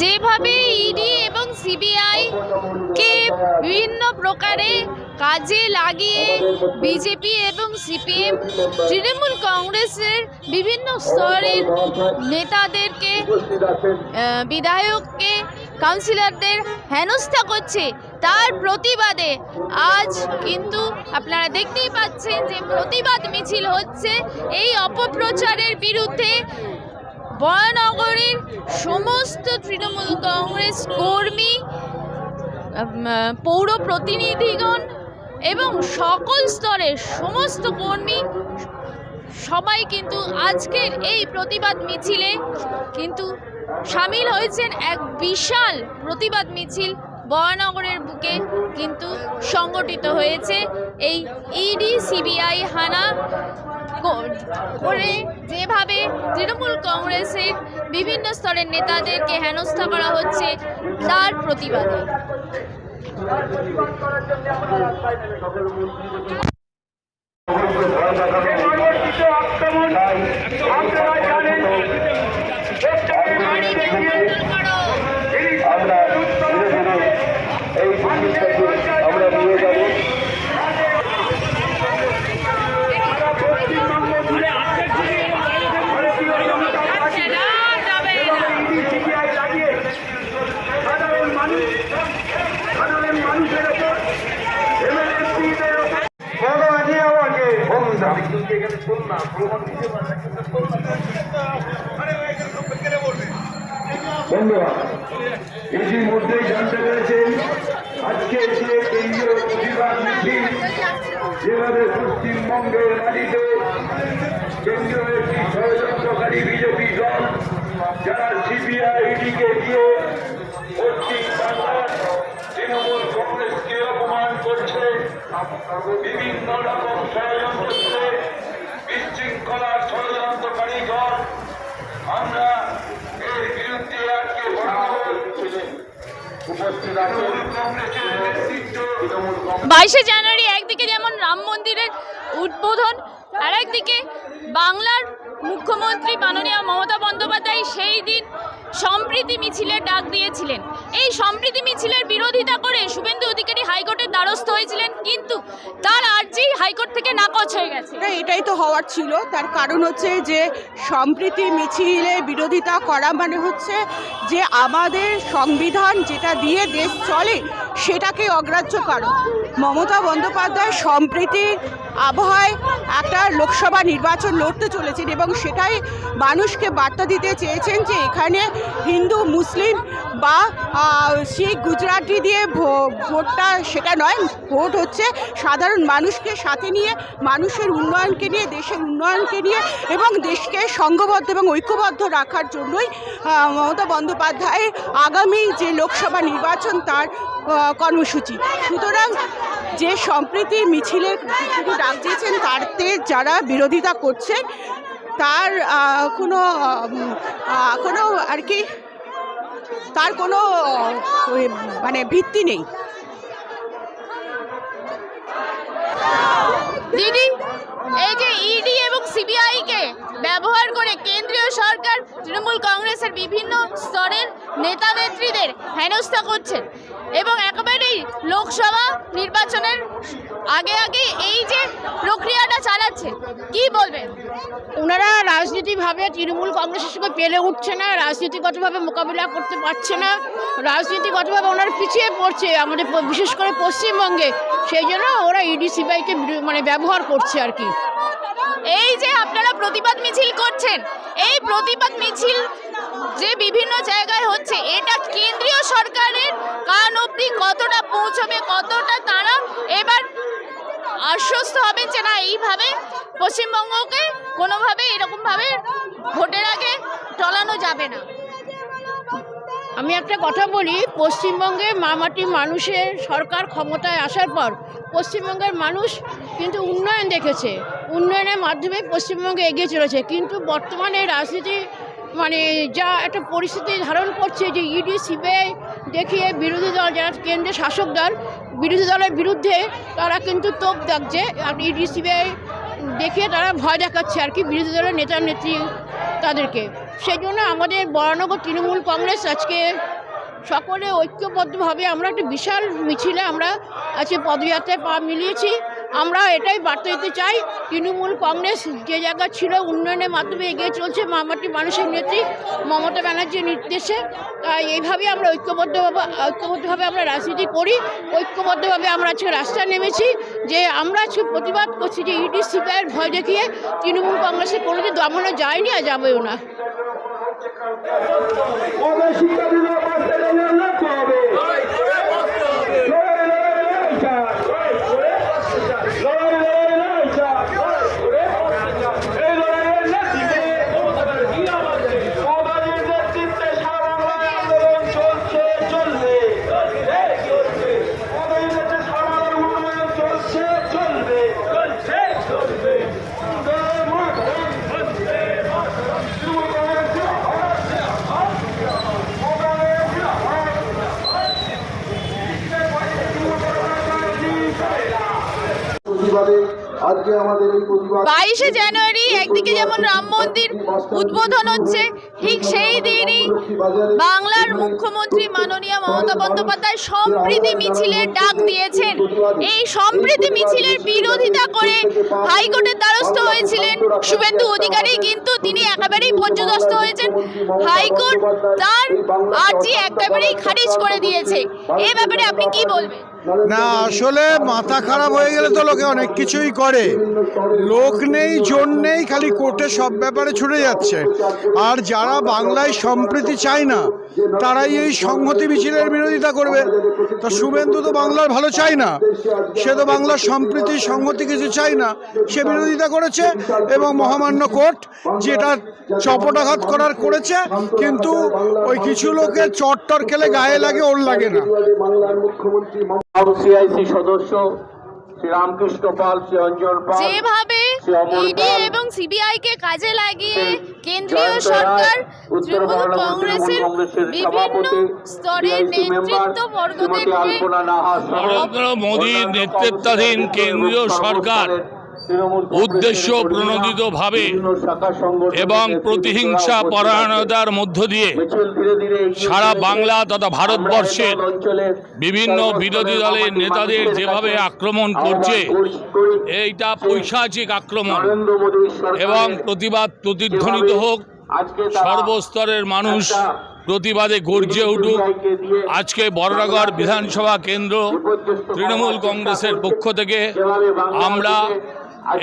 যেভাবে ইডি এবং সিবিআই কে বিভিন্ন প্রকারে কাজে লাগিয়ে বিজেপি এবং সিপিএম, তৃণমূল কংগ্রেসের বিভিন্ন স্তরের নেতাদেরকে বিধায়ককে, কাউন্সিলরদের হেনস্থা করছে। তার প্রতিবাদে আজ কিন্তু আপনারা দেখতেই পাচ্ছেন যে প্রতিবাদ মিছিল হচ্ছে। এই অপপ্রচারের বিরুদ্ধে বরানগরের সমস্ত তৃণমূল কংগ্রেস কর্মী পৌর প্রতিনিধিগণ এবং সকল স্তরের সমস্ত কর্মী, সবাই কিন্তু আজকের এই প্রতিবাদ মিছিলে কিন্তু সামিল হয়েছেন এক বিশাল প্রতিবাদ মিছিল। বরানগরের বুকে কিন্তু সংগঠিত হয়েছে এই ইডি সিবিআই হানা করে যেভাবে তৃণমূল কংগ্রেসের বিভিন্ন স্তরের নেতাদেরকে হেনস্থা করা হচ্ছে, তার প্রতিবাদে। আক্রমণ আপনারা জানেন আমরা ধীরে ধীরে এই জিনিসটাকে আমরা নিয়ে যাব পশ্চিমবঙ্গ জুড়ে ভারতীয় জনতা পার্টি সিপিআই লাগিয়ে সাধারণ মানুষ সাধারণ মানুষের ওপর এমএলএমপিদের ওপর ভগবানই আমাকে বন্ধা এখানে শোন না প্রমাণ দিতে বন্ধুরা ইতিমধ্যেই জানতে পেরেছেন, আজকে যে কেন্দ্রীয় প্রতিবাদ মিছিল যেভাবে পশ্চিমবঙ্গের মাটিতে কেন্দ্রীয় একটি ষড়যন্ত্রকারী বিজেপি দল, যারা সিবিআইডিকে দিয়ে তৃণমূল কংগ্রেসকে অপমান করছে, বিভিন্ন রকম ষড়যন্ত্র করে বিশৃঙ্খলার ষড়যন্ত্রকারী দল আমরা এর বিরুদ্ধে আজকে উপস্থিত আছেন কংগ্রেসের নেতৃত্ব। তৃণমূল কংগ্রেস বাইশে জানুয়ারি একদিকে যেমন রাম মন্দিরের উদ্বোধন আর একদিকে বাংলার মুখ্যমন্ত্রী মাননীয় মমতা বন্দ্যোপাধ্যায় সেই দিন সম্প্রীতি মিছিলের ডাক দিয়েছিলেন। এই সম্প্রীতি মিছিলের বিরোধিতা করে শুভেন্দু অধিকারী হাইকোর্টের দ্বারস্থ হয়েছিলেন। কিন্তু তার আর্জি হাইকোর্ট থেকে নাকচ হয়ে গেছে। না, এটাই তো হওয়ার ছিল। তার কারণ হচ্ছে যে সম্প্রীতি মিছিলে বিরোধিতা করা মানে হচ্ছে যে আমাদের সংবিধান যেটা দিয়ে দেশ চলে সেটাকে অগ্রাহ্য করা। মমতা বন্দ্যোপাধ্যায় সম্প্রীতির আবহাওয়ায় একটা লোকসভা নির্বাচন লড়তে চলেছেন এবং সেটাই মানুষকে বার্তা দিতে চেয়েছেন যে এখানে হিন্দু, মুসলিম বা শিখ, গুজরাটি দিয়ে ভোটটা সেটা নয়, ভোট হচ্ছে সাধারণ মানুষকে সাথে নিয়ে, মানুষের উন্নয়নকে নিয়ে, দেশের উন্নয়নকে নিয়ে এবং দেশকে সংঘবদ্ধ এবং ঐক্যবদ্ধ রাখার জন্যই মমতা বন্দ্যোপাধ্যায়ের আগামী যে লোকসভা নির্বাচন তার কর্মসূচি। সুতরাং যে সম্প্রীতি মিছিলের তিনি ডাক দিয়েছেন তাতে যারা বিরোধিতা করছেন, তার কোনো কোনো আর কি, তার কোনো মানে ভিত্তি নেই। দিদি, এই যে ইডি এবং সিবিআই কে ব্যবহার করে কেন্দ্রীয় সরকার তৃণমূল কংগ্রেসের বিভিন্ন স্তরের নেতা নেত্রীদের হেনস্থা করছেন। এবং একেবারেই লোকসভা নির্বাচনের আগে আগে এই যে প্রক্রিয়াটা চালাচ্ছে কি বলবেন? ওনারা রাজনীতিভাবে তৃণমূল কংগ্রেসের সঙ্গে পেলে উঠছে না রাজনীতিগতভাবে মোকাবিলা করতে পারছে না রাজনীতিগতভাবে ওনারা পিছিয়ে পড়ছে আমাদের বিশেষ করে পশ্চিমবঙ্গে। সেই জন্য ওরা ইডি সিবিআইকে মানে ব্যবহার করছে আর কি। এই যে আপনারা প্রতিবাদ মিছিল করছেন এই প্রতিবাদ মিছিল যে বিভিন্ন জায়গায় হচ্ছে, এটা কেন্দ্রীয় সরকারের কান অবধি কতটা পৌঁছবে, কতটা তারা এবার আশ্বস্ত হবেন যে না, এইভাবে পশ্চিমবঙ্গকে কোনোভাবে এরকমভাবে ভোটের আগে টলানো যাবে না। আমি একটা কথা বলি, পশ্চিমবঙ্গে মামাটি মানুষের সরকার ক্ষমতায় আসার পর পশ্চিমবঙ্গের মানুষ কিন্তু উন্নয়ন দেখেছে। উন্নয়নের মাধ্যমে পশ্চিমবঙ্গে এগিয়ে চলেছে। কিন্তু বর্তমানে রাজনীতি মানে যা একটা পরিস্থিতি ধারণ করছে যে ইডি সিবিআই দেখিয়ে বিরোধী দল, যারা কেন্দ্রের শাসক দল, বিরোধী দলের বিরুদ্ধে তারা কিন্তু তোপ দাগছে ইডি সিবিআই দেখিয়ে তারা ভয় দেখাচ্ছে আর কি বিরোধী দলের নেতা, নেত্রী তাদেরকে। সেই জন্য আমাদের বরানগর তৃণমূল কংগ্রেস আজকে সকলে ঐক্যবদ্ধভাবে আমরা একটা বিশাল মিছিলে আমরা আজকে পদযাত্রায় পা মিলিয়েছি। আমরা এটাই বার্তা দিতে চাই, তৃণমূল কংগ্রেস যে জায়গা ছিল উন্নয়নের মাধ্যমে এগিয়ে চলছে মামাটি মানুষের নেত্রী মমতা ব্যানার্জির নির্দেশে। তাই এইভাবেই আমরা ঐক্যবদ্ধভাবে ঐক্যবদ্ধভাবে আমরা রাজনীতি করি, ঐক্যবদ্ধভাবে আমরা আজকে রাস্তায় নেমেছি। যে আমরা আজকে প্রতিবাদ করছি যে ইডি, সিপিআইয়ের ভয় দেখিয়ে তৃণমূল কংগ্রেসে কোনোদিন দমানো যায়নি আর যাবেও না ওদের শিক্ষা দিলে বাঁচতে গেলে লক্ষ্য হবে লড়াই, লড়াই, লড়াই, চাই। লড়াই, লড়াই, লড়াই, চাই। এই লড়াইয়ের নেতৃত্বে মমতাজীর নেতৃত্বে সারা বাংলায় আন্দোলন চলছে, চলবে। মমতাজীর নেতৃত্বে সারা বাংলার উন্নয়ন চলছে, চলবে। জয় মা, তৃণমূল কংগ্রেস প্রতিবাদে আজকে আমাদের এই বাইশে জানুয়ারি একদিকে যেমন রাম মন্দির উদ্বোধন হচ্ছে, ঠিক সেই দিনই বাংলার মুখ্যমন্ত্রী মাননীয় মমতা বন্দ্যোপাধ্যায় সম্প্রীতি মিছিলের ডাক দিয়েছেন। এই সম্প্রীতি মিছিলের বিরোধিতা করে হাইকোর্টের দ্বারস্থ হয়েছিলেন শুভেন্দু অধিকারী, কিন্তু তিনি একেবারেই পর্যদস্ত হয়েছেন। হাইকোর্ট তার আর্জি একেবারেই খারিজ করে দিয়েছে। এ ব্যাপারে আপনি কি বলবেন? না, আসলে মাথা খারাপ হয়ে গেলে তো লোকে অনেক কিছুই করে। লোক নেই জোর নেই, খালি কোর্টে সব ব্যাপারে ছুটে যাচ্ছে। আর যারা বাংলায় সম্প্রীতি চায় না তারাই এই সংহতি মিছিলের বিরোধিতা করবে। তা শুভেন্দু তো বাংলার ভালো চায় না। সে তো বাংলার সম্প্রীতি সংহতি কিছু চায় না। সে বিরোধিতা করেছে এবং মহামান্য কোর্ট যেটা চপটাঘাত করার করেছে কিন্তু ওই কিছু লোকের চট্টর খেলে গায়ে লাগে ওর লাগে না। সিআইসি সদস্য শ্রী রামকৃষ্ণ পাল শ্রী অঞ্জন পাল। যেভাবে ইডি এবং সিবিআই কে কাজে লাগিয়ে কেন্দ্রীয় সরকার তৃণমূল কংগ্রেসের বিভিন্ন স্তরের CIC মেম্বার, নেতৃত্ব শ্রীমতী বর্গদেরকে আলপনা নাহা সহ নরেন্দ্র মোদীর নেতৃত্বাধীন কেন্দ্রীয় সরকার উদ্দেশ্য প্রণোদিতভাবে এবং প্রতিহিংসা পরায়ণতার মধ্য দিয়ে সারা বাংলা তথা ভারতবর্ষের বিভিন্ন বিরোধী দলের নেতাদের যেভাবে আক্রমণ করছে এইটা পৈশাচিক আক্রমণ। এবং প্রতিবাদ প্রতিধ্বনিত হোক সর্বস্তরের মানুষ প্রতিবাদে গর্জে উঠুক। আজকে বড়নগর বিধানসভা কেন্দ্র তৃণমূল কংগ্রেসের পক্ষ থেকে আমরা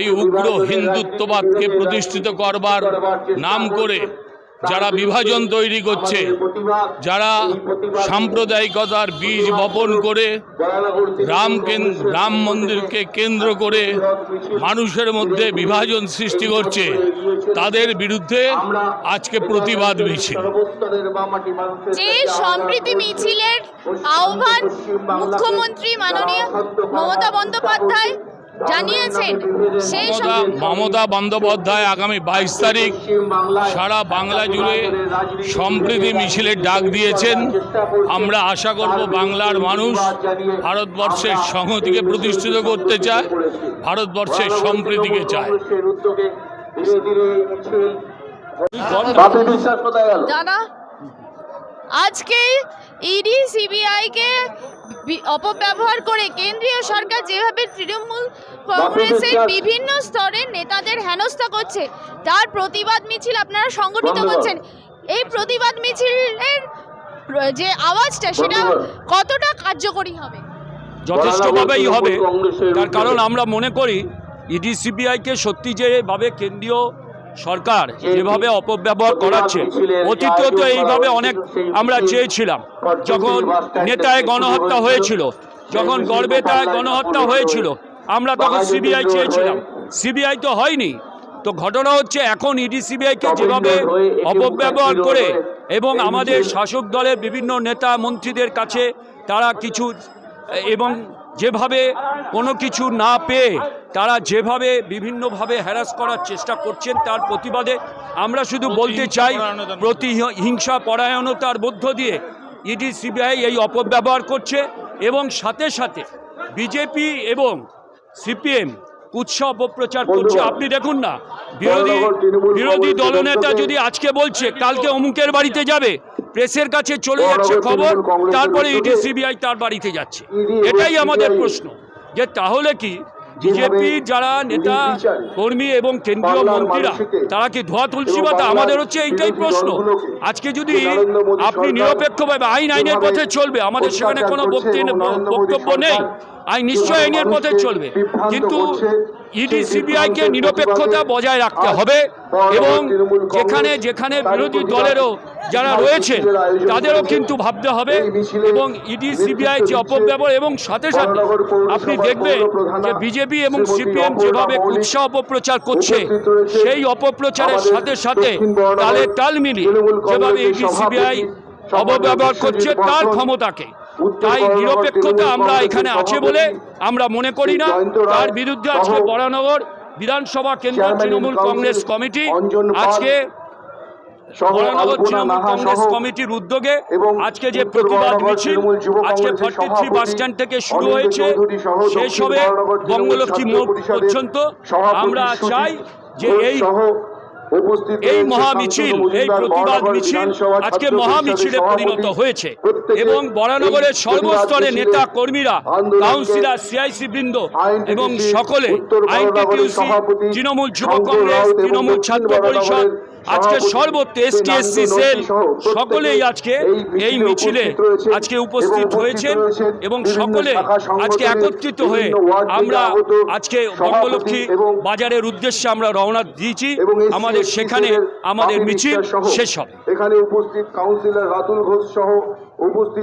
এই উগ্র হিন্দুত্ববাদকে প্রতিষ্ঠিত করবার নাম করে যারা বিভাজন তৈরি করছে, যারা সাম্প্রদায়িকতার বীজ বপন করে রাম রাম মন্দিরকে কেন্দ্র করে মানুষের মধ্যে বিভাজন সৃষ্টি করছে, তাদের বিরুদ্ধে আজকে প্রতিবাদ মিছিল। যে সম্প্রীতি মিছিলের আহ্বান মুখ্যমন্ত্রী মাননীয় মমতা বন্দ্যোপাধ্যায় জানিয়েছেন সেই মমতা বন্দ্যোপাধ্যায় আগামী বাইশ তারিখ সারা বাংলা জুড়ে সম্প্রীতি মিছিলের ডাক দিয়েছেন। আমরা আশা করব বাংলার মানুষ ভারতবর্ষের সংহতিকে প্রতিষ্ঠিত করতে চায় ভারতবর্ষের সম্প্রীতিকে চায়। দাদা আজকে ইডি সিবিআই কে বি- অপব্যবহার করে কেন্দ্রীয় সরকার যেভাবে তৃণমূল কংগ্রেসের বিভিন্ন স্তরের নেতাদের হেনস্থা করছে তার প্রতিবাদ মিছিল আপনারা সংগঠিত। করছেন। এই প্রতিবাদ মিছিলের যে আওয়াজটা সেটা কতটা কার্যকরী হবে? যথেষ্টভাবেই হবে। তার কারণ আমরা মনে করি ইডি সিবিআইকে সত্যি যেভাবে কেন্দ্রীয় সরকার যেভাবে অপব্যবহার করাচ্ছে, অতীতেও তো এইভাবে অনেক আমরা চেয়েছিলাম। যখন নেতায় গণহত্যা হয়েছিল, যখন গড়বেতায় গণহত্যা হয়েছিল, আমরা তখন সিবিআই চেয়েছিলাম। সিবিআই তো হয়নি। তো ঘটনা হচ্ছে এখন ইডি সিবিআইকে যেভাবে অপব্যবহার করে এবং আমাদের শাসক দলের বিভিন্ন নেতা মন্ত্রীদের কাছে তারা কিছু, এবং যেভাবে কোনো কিছু না পেয়ে তারা যেভাবে বিভিন্নভাবে হ্যারাস করার চেষ্টা করছেন তার প্রতিবাদে আমরা শুধু বলতে চাই প্রতিহিংসা পরায়ণতার মধ্য দিয়ে ইডি সিবিআই এই অপব্যবহার করছে এবং সাথে সাথে বিজেপি এবং সিপিএম কুৎসা অপপ্রচার করছে। আপনি দেখুন না বিরোধী বিরোধী দলনেতা যদি আজকে বলছে কালকে অমুকের বাড়িতে যাবে প্রেসের কাছে চলে যাচ্ছে খবর তারপরে ইডি সিবিআই তার বাড়িতে যাচ্ছে। এটাই আমাদের প্রশ্ন। যে তাহলে কি বিজেপি যারা নেতা কর্মী এবং কেন্দ্রীয় মন্ত্রীরা তারা কি ধোয়া তুলসী পাতা আমাদের হচ্ছে এইটাই প্রশ্ন। আজকে যদি আপনি নিরপেক্ষভাবে আইন আইনের পথে চলবে আমাদের সেখানে কোনো বক্তব্য বক্তব্য নেই। আইন নিশ্চয় আইনের পথে চলবে। কিন্তু ইডি সিবিআইকে নিরপেক্ষতা বজায় রাখতে হবে এবং যেখানে যেখানে বিরোধী দলেরও যারা রয়েছে, তাদেরও কিন্তু ভাবতে হবে এবং ইডি, সিবিআই যে অপব্যবহার এবং সাথে সাথে আপনি দেখবেন যে বিজেপি এবং সিপিএম যেভাবে উৎসাহ অপপ্রচার করছে, সেই অপপ্রচারের সাথে সাথে তালে তাল মিলিয়ে যেভাবে ইডি, সিবিআই অপব্যবহার করছে, তার ক্ষমতাকে তাই নিরপেক্ষতা আমরা এখানে আছে বলে আমরা মনে করি না। তার বিরুদ্ধে আজকে বরানগর বিধানসভা কেন্দ্র তৃণমূল কংগ্রেস কমিটি। আজকে বরানগর তৃণমূল কংগ্রেস কমিটির উদ্যোগে আজকে যে প্রতিবাদ মিছিল আজকে ফর্টি থ্রি বাস স্ট্যান্ড থেকে শুরু হয়েছে শেষ হবে বঙ্গলক্ষ্মী মোড় পর্যন্ত। আমরা চাই যে এই এই মহামিছিল এই প্রতিবাদ মিছিল আজকে মহামিছিলে পরিণত হয়েছে। এবং বরানগরের সর্বস্তরে নেতা কর্মীরা কাউন্সিলর সিআইসি বৃন্দ এবং সকলে আইনটিটিউসি তৃণমূল যুব কংগ্রেস তৃণমূল ছাত্র পরিষদ আজকে সর্বত্র এসটি এসসি সেল সকলেই আজকে এই মিছিলে আজকে উপস্থিত হয়েছেন এবং সকলে আজকে একত্রিত হয়ে আমরা আজকে বঙ্গলক্ষ্মী বাজারের উদ্দেশ্যে আমরা রওনা দিয়েছি। আমাদের সেখানে আমাদের মিছিল শেষ হবে। এখানে উপস্থিত কাউন্সিলর রাতুল ঘোষ সহ উপস্থিত